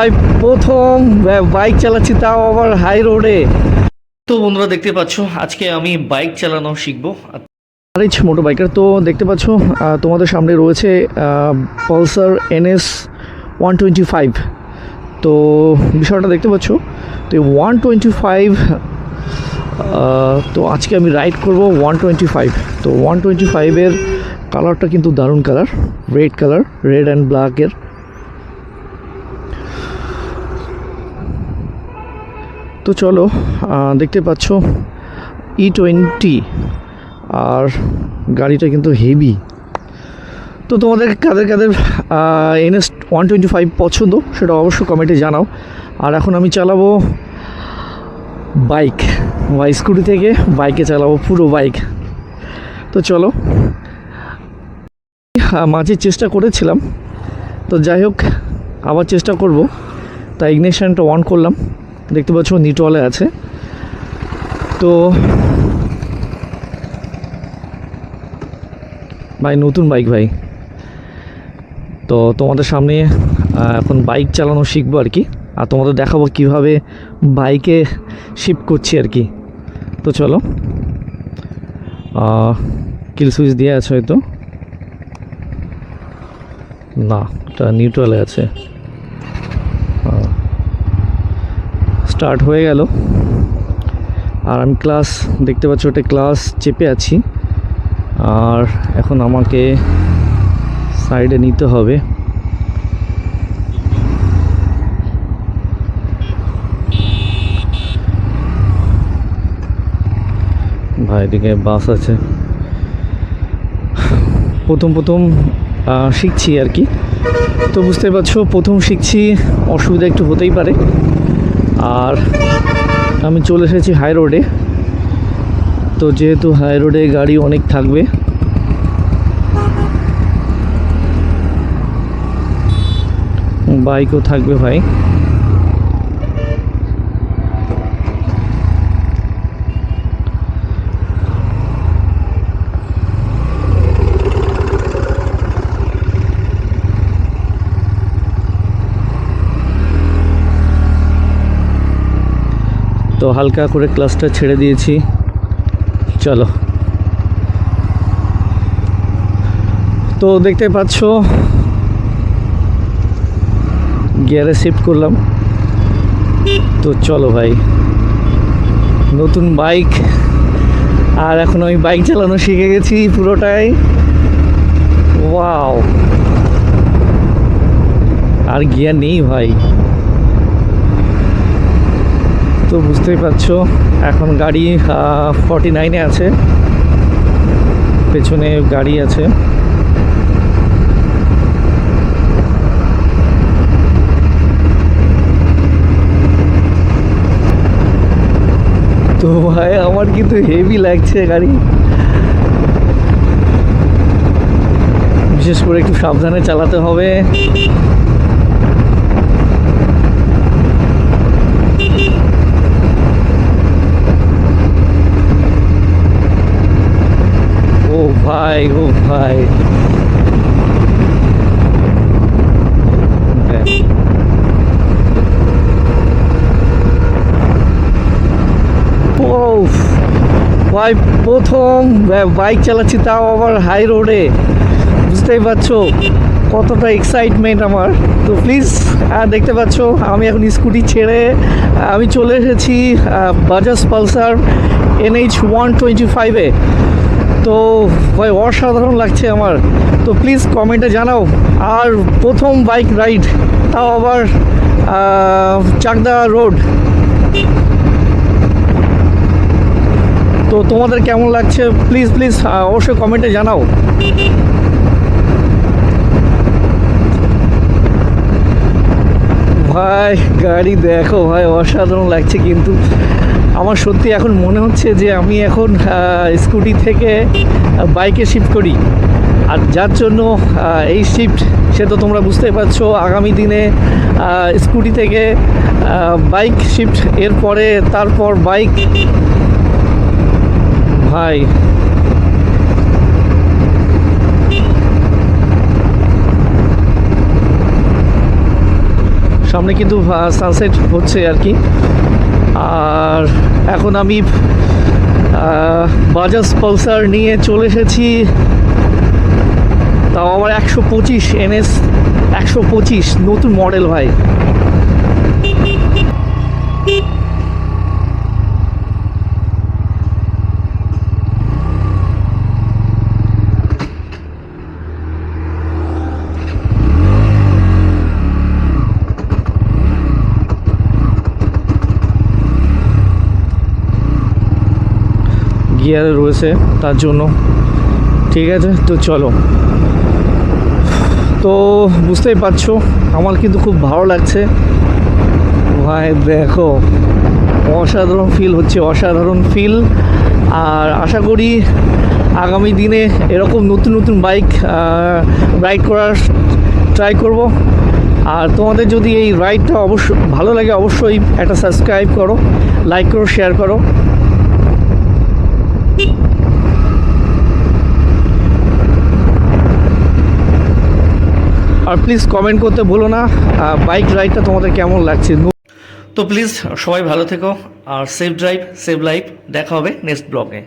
ভাই প্রথম বাইক চালাচ্ছি তাও আবার হাই রোডে তো বন্ধুরা দেখতে পাচ্ছ আজকে আমি বাইক চালানো শিখব। আরিচ মোটর বাইকার তো দেখতে পাচ্ছ তোমাদের সামনে রয়েছে Pulsar NS one twenty five তো বিষয়টা দেখতে পাচ্ছ তো ওয়ান টোয়েন্টি ফাইভ তো আজকে আমি রাইড করব ওয়ান টোয়েন্টি ফাইভ তো ওয়ান টোয়েন্টি ফাইভের কালারটা কিন্তু দারুণ colour red colour red and ব্ল্যাকের তো চলো দেখতে পাচ্ছ ই টোয়েন্টি আর গাড়িটা কিন্তু হেভি তো তোমাদের কাদের কাদের এনএস ওয়ান টোয়েন্টি ফাইভ পছন্দ সেটা অবশ্যই কমেন্টে জানাও। আর এখন আমি চালাবো বাইক বা স্কুটি থেকে বাইকে চালাবো পুরো বাইক তো চলো মাঝে চেষ্টা করেছিলাম। তো যাই হোক, আবার চেষ্টা করব। তাই ইগনিশনটা অন করলাম। দেখতে পাচ্ছ নিটওয়ালে আছে। তো ভাই, নতুন বাইক ভাই। তো তোমাদের সামনে এখন বাইক চালানো শিখব আর কি। আর তোমাদের দেখাবো কীভাবে বাইকে শিফট করছি আর কি। তো চলো। কিল সুইচ দিয়ে আছে হয়তো। না, এটা নিউট্রালে আছে। স্টার্ট হয়ে গেল। আর আমি ক্লাস দেখতে পাচ্ছ ওটা ক্লাস চেপে আছি। আর এখন আমাকে সাইডে নিতে হবে। ভাই, এদিকে বাস আছে। প্রথম প্রথম শিখছি আর কি। তো বুঝতে পারছ, প্রথম শিখছি, অসুবিধা একটু হতেই পারে। আর আমি চলে এসেছি হাই রোডে তো যেহেতু হাই রোডে গাড়ি অনেক থাকবে। বাইকও থাকবে ভাই। তো হালকা করে ক্লাসটা ছেড়ে দিয়েছি। চলো। তো দেখতে পাচ্ছ, গিয়ারে শিফট করলাম। তো চলো ভাই। নতুন বাইক। আর এখন আমি বাইক চালানো শিখে গেছি পুরোটাই। ওয়াও। আর গিয়ার নেই ভাই। তো বুঝতেই পারছ, এখন গাড়ি ফর্টি নাইনে আছে। পেছনে গাড়ি আছে। তো ভাই, আমার কিন্তু হেভি লাগছে গাড়ি। বিশেষ করে একটু সাবধানে চালাতে হবে ও ভাই, ও ভাই। ভাই, প্রথম বাইক চালাচ্ছি, তাও আবার হাই রোডে বুঝতেই পারছ, কতটা এক্সাইটমেন্ট আমার। তো প্লিজ দেখতে পাচ্ছ, আমি এখন স্কুটি ছেড়ে, আমি চলে এসেছি Bajaj Pulsar NH one twenty ফাইভে তো ভাই, অসাধারণ লাগছে আমার। তো প্লিজ কমেন্টে জানাও। আর প্রথম বাইক রাইড তাও আবার চাকদা রোড তো তোমাদের কেমন লাগছে? প্লিজ প্লিজ অবশ্যই কমেন্টে জানাও। ভাই গাড়ি দেখো ভাই, অসাধারণ লাগছে কিন্তু। আমার সত্যি এখন মনে হচ্ছে যে আমি এখন স্কুটি থেকে বাইকে শিফট করি। আর যার জন্য এই শিফট সে তো তোমরা বুঝতেই পারছ, আগামী দিনে স্কুটি থেকে বাইক শিফট এরপরে তারপর বাইক ভাই সামনে কিন্তু সানসেট হচ্ছে আর কি। আর এখন আমি বাজাজ পালসার নিয়ে চলে এসেছি। তাও আমার একশো পঁচিশ এনএস একশো পঁচিশ, নতুন মডেল ভাই। গিয়ারে রয়েছে তার জন্য। ঠিক আছে, তো চলো। তো বুঝতেই পারছ, আমার কিন্তু খুব ভালো লাগছে। ভাই, দেখো, অসাধারণ ফিল হচ্ছে, অসাধারণ ফিল আর আশা করি আগামী দিনে এরকম নতুন নতুন বাইক রাইড করার ট্রাই করব। আর তোমাদের যদি এই রাইডটা অবশ্য, ভালো লাগে অবশ্যই একটা সাবস্ক্রাইব করো লাইক করো শেয়ার করো। আর প্লিজ কমেন্ট করতে ভুলো না। বাইক রাইডটা তোমাদের কেমন লাগছে? তো প্লিজ সবাই ভালো থেকো, আর সেফ ড্রাইভ সেভ লাইফ দেখা হবে নেক্সট ব্লগে